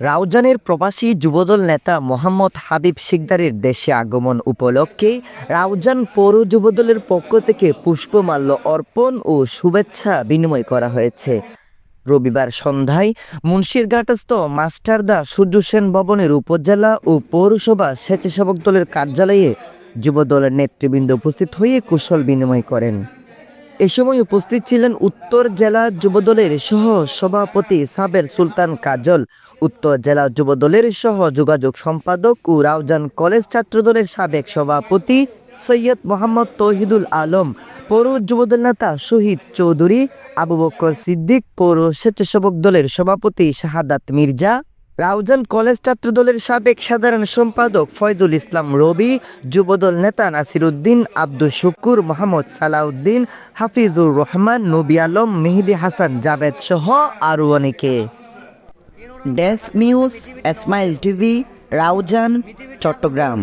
রাউজানের প্রবাসী যুবদল নেতা মোহাম্মদ হাবিব শিকদারের দেশে আগমন উপলক্ষে রাউজান পৌর যুবদলের পক্ষ থেকে পুষ্পমাল্য অর্পণ ও শুভেচ্ছা বিনিময় করা হয়েছে। রবিবার সন্ধ্যায় মুন্সিরঘাটস্থ মাস্টারদা সূর্য সেন ভবনের উপজেলা ও পৌরসভা স্বেচ্ছাসেবক দলের কার্যালয়ে যুবদলের নেতৃবৃন্দ উপস্থিত হয়ে কুশল বিনিময় করেন। এ সময় উপস্থিত ছিলেন উত্তর জেলা যুবদলের সহ সভাপতি সাবের সুলতান কাজল। উত্তর জেলা যুবদলের সহ যোগাযোগ সম্পাদক ও রাউজান কলেজ ছাত্রদলের সাবেক সভাপতি সৈয়দ মোহাম্মদ তহিদুল আলম, পৌর যুবদল নেতা শহীদ চৌধুরী, আবু বক্কর সিদ্দিক, পৌর স্বেচ্ছাসেবক দলের সভাপতি শাহাদাত মির্জা রাউজান কলেজ ছাত্রদলের সাবেক সাধারণ সম্পাদক ফয়দুল ইসলাম রবি, যুবদল নেতা নাসির উদ্দিন আব্দুল শুকুর, মোহাম্মদ সালাউদ্দিন, হাফিজুর রহমান, নবী আলম, মেহেদি হাসান, জাভেদ সহ আরও অনেকে। Desk news এসমাইল TV, Raozan, Chittagong.